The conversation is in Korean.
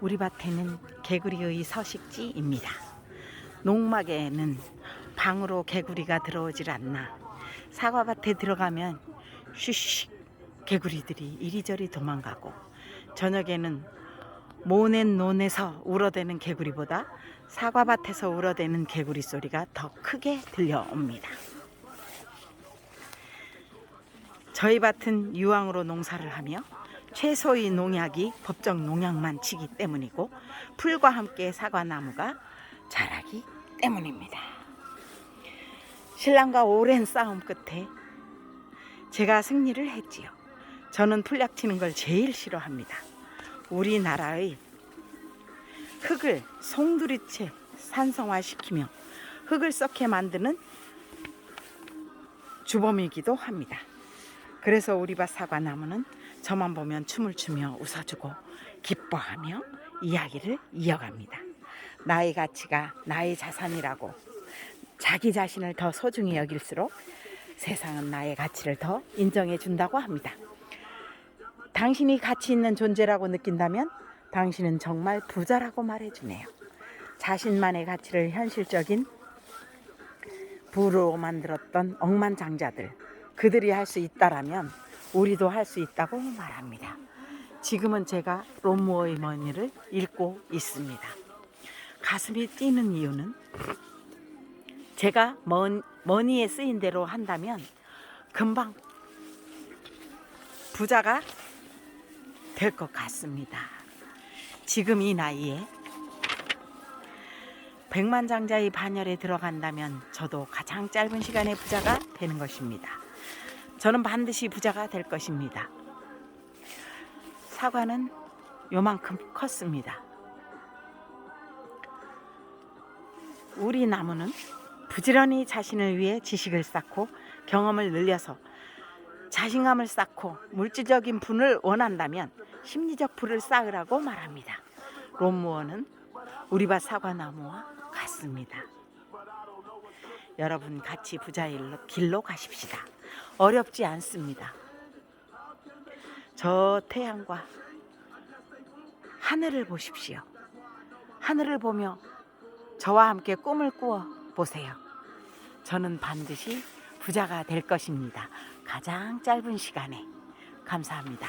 우리 밭에는 개구리의 서식지입니다. 농막에는 방으로 개구리가 들어오질 않나. 사과밭에 들어가면 슈슉 개구리들이 이리저리 도망가고 저녁에는 모낸 논에서 울어대는 개구리보다 사과밭에서 울어대는 개구리 소리가 더 크게 들려옵니다. 저희 밭은 유황으로 농사를 하며 최소의 농약이 법정 농약만 치기 때문이고 풀과 함께 사과나무가 자라기 때문입니다. 신랑과 오랜 싸움 끝에 제가 승리를 했지요. 저는 풀약 치는 걸 제일 싫어합니다. 우리나라의 흙을 송두리째 산성화시키며 흙을 썩게 만드는 주범이기도 합니다. 그래서 우리 밭 사과나무는 저만 보면 춤을 추며 웃어주고 기뻐하며 이야기를 이어갑니다. 나의 가치가 나의 자산이라고 자기 자신을 더 소중히 여길수록 세상은 나의 가치를 더 인정해 준다고 합니다. 당신이 가치 있는 존재라고 느낀다면 당신은 정말 부자라고 말해주네요. 자신만의 가치를 현실적인 부로 만들었던 억만장자들 그들이 할 수 있다라면 우리도 할 수 있다고 말합니다. 지금은 제가 롬모의 머니를 읽고 있습니다. 가슴이 뛰는 이유는 제가 머니, 머니에 쓰인 대로 한다면 금방 부자가 될 것 같습니다. 지금 이 나이에 백만장자의 반열에 들어간다면 저도 가장 짧은 시간에 부자가 되는 것입니다. 저는 반드시 부자가 될 것입니다. 사과는 요만큼 컸습니다. 우리 나무는 부지런히 자신을 위해 지식을 쌓고 경험을 늘려서 자신감을 쌓고 물질적인 분을 원한다면 심리적 부를 쌓으라고 말합니다. 롬무어는 우리 밭 사과나무와 같습니다. 여러분 같이 부자의 길로 가십시다. 어렵지 않습니다. 저 태양과 하늘을 보십시오. 하늘을 보며 저와 함께 꿈을 꾸어 보세요. 저는 반드시 부자가 될 것입니다. 가장 짧은 시간에. 감사합니다.